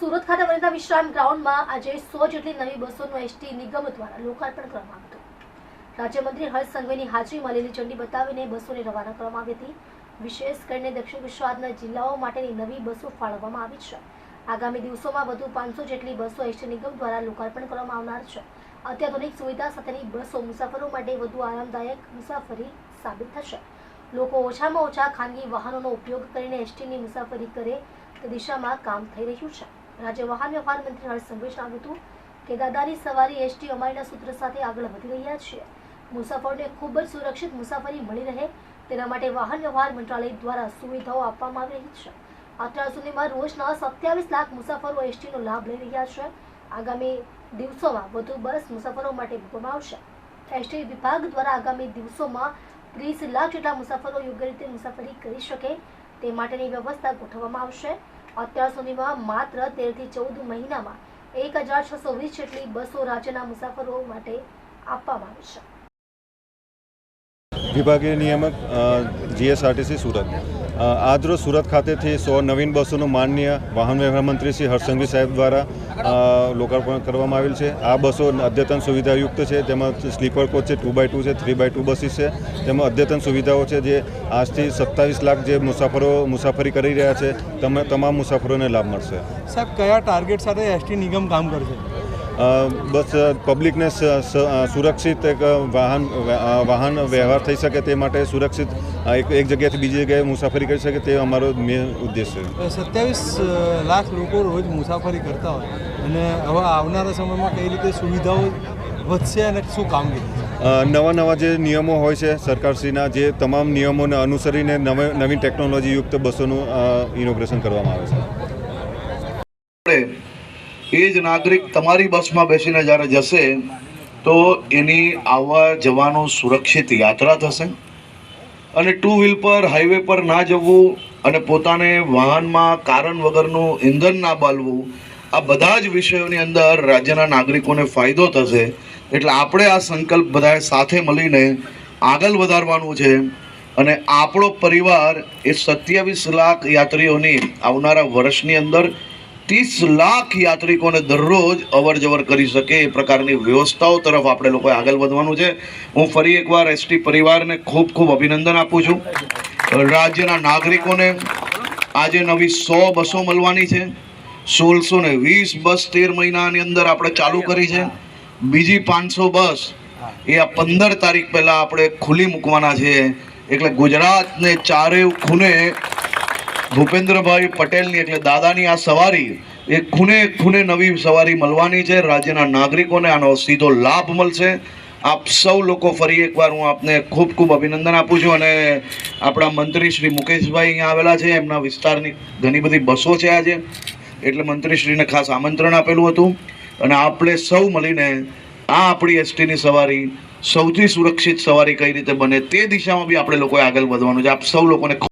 સુરત ખાતે વનિતા વિશ્રામ ગ્રાઉન્ડમાં આજે સો જેટલી નવી બસોનું એસટી નિગમ દ્વારા લોકાર્પણ કરવામાં આવ્યું. રાજ્યમંત્રી હર્ષ સંઘવીની હાજરીમાં લીલી ઝંડી બતાવીને બસોને રવાના કરવામાં આવી હતી. વિશેષ કરીને દક્ષિણ ગુજરાતના જિલ્લાઓ માટેની નવી બસો ફાળવવામાં આવી છે. આગામી દિવસોમાં વધુ પાંચસો જેટલી બસો એસટી નિગમ દ્વારા લોકાર્પણ કરવામાં આવનાર છે. અત્યાધુનિક સુવિધા સાથેની બસો મુસાફરો માટે વધુ આરામદાયક મુસાફરી સાબિત થશે. લોકો ઓછામાં ઓછા ખાનગી વાહનોનો ઉપયોગ કરીને એસટીની મુસાફરી કરે તે દિશામાં કામ થઈ રહ્યું છે. રાજ્ય વાહન વ્યવહાર મંત્રી હર્ષ આવ્યું હતું કે દાદાની સવારી એસટી અમારીના સૂત્ર સાથે આગળ વધી રહ્યા છે. મુસાફરોને ખૂબ જ સુરક્ષિત મુસાફરી મળી રહે તેના માટે વાહન વ્યવહાર મંત્રાલય દ્વારા સુવિધાઓ આપવામાં આવી રહી છે. અત્યાર સુધીમાં રોજના સત્યાવીસ લાખ મુસાફરો એસટીનો લાભ લઈ રહ્યા છે. આગામી દિવસોમાં વધુ બસ મુસાફરો માટે આવશે. એસટી વિભાગ દ્વારા આગામી દિવસોમાં ત્રીસ લાખ જેટલા મુસાફરો યોગ્ય રીતે મુસાફરી કરી શકે તે માટેની વ્યવસ્થા ગોઠવવામાં આવશે. અત્યાર સુધીમાં માત્ર તેરથી ચૌદ મહિનામાં એક હજાર છસો વીસ જેટલી બસો રાજ્યના મુસાફરો માટે આપવામાં આવી છે. વિભાગીય નિયામક જીએસઆરટીસી સુરત આજરોજ સુરત ખાતેથી સો નવીન બસોનું માન્ય વાહન વ્યવહાર મંત્રી શ્રી હર્ષસંઘવી સાહેબ દ્વારા લોકાર્પણ કરવામાં આવેલ છે. આ બસો અદ્યતન સુવિધાયુક્ત છે તેમાં સ્લીપર કોચ છે, ટુ બાય ટુ છે, થ્રી બાય ટુ બસીસ છે. તેમાં અદ્યતન સુવિધાઓ છે, જે આજથી સત્તાવીસ લાખ જે મુસાફરો, મુસાફરી કરી રહ્યા છે, તમે તમામ મુસાફરોને લાભ મળશે. સાહેબ, કયા ટાર્ગેટ સાથે એસટી નિગમ કામ કરશે? બસ પબ્લિકને સુરક્ષિત એક વાહન વાહન વ્યવહાર થઈ શકે તે માટે સુરક્ષિત એક એક જગ્યાએથી બીજી જગ્યાએ મુસાફરી કરી શકે તે અમારો મેન ઉદ્દેશ છે. સત્યાવીસ લાખ લોકો રોજ મુસાફરી કરતા હોય અને હવે આવનારા સમયમાં કઈ રીતે સુવિધાઓ વધશે અને શું કામગીરી નવા નવા જે નિયમો હોય છે સરકારશ્રીના જે તમામ નિયમોને અનુસરીને નવી નવીન ટેકનોલોજીયુક્ત બસોનું ઇનોગ્રેશન કરવામાં આવે છે. આપણે એ જ નાગરિક તમારી બસમાં બેસીને જ્યારે જશે, તો એની આવવા જવાનું સુરક્ષિત યાત્રા થશે. અને ટુ વ્હીલ પર હાઈવે પર ના જવું અને પોતાને વાહનમાં કારણ વગરનું ઇંધણ ના બાળવું આ બધા જ વિષયોની અંદર રાજ્યના નાગરિકોને ફાયદો થશે. એટલે આપણે આ સંકલ્પ બધાએ સાથે મળીને આગળ વધારવાનું છે. અને આપણો પરિવાર એ સત્યાવીસ લાખ યાત્રીઓની આવનારા વર્ષની અંદર ત્રીસ લાખ યાત્રિકોને દરરોજ અવર જવર કરી શકે એ પ્રકારની વ્યવસ્થાઓ તરફ આપણે લોકોએ આગળ વધવાનું છે. હું ફરી એકવાર એસટી પરિવારને ખૂબ ખૂબ અભિનંદન આપું છું. રાજ્યના નાગરિકોને આજે નવી સો બસો મળવાની છે. સોળસો ને વીસ બસ તેર મહિનાની અંદર આપણે ચાલુ કરી છે. બીજી પાંચસો બસ એ આ પંદર તારીખ પહેલાં આપણે ખુલ્લી મૂકવાના છે. એટલે ગુજરાતને ચારે ખૂણે ભૂપેન્દ્રભાઈ પટેલની એટલે દાદાની આ સવારી એ ખૂને ખૂને નવી સવારી મળવાની છે. રાજ્યના નાગરિકોને આનો સીધો લાભ મળશે. આપ સૌ લોકો ફરી એકવાર હું આપને ખૂબ ખૂબ અભિનંદન આપું છું અને આપણા મંત્રી શ્રી મુકેશભાઈ અહીંયા આવેલા છે. એમના વિસ્તારની ઘણી બધી બસો છે આજે. એટલે મંત્રીશ્રીને ખાસ આમંત્રણ આપેલું હતું. અને આપણે સૌ મળીને આ આપણી એસટીની સવારી સૌથી સુરક્ષિત સવારી કઈ રીતે બને તે દિશામાં બી આપણે લોકોએ આગળ વધવાનું છે. આપ સૌ લોકોને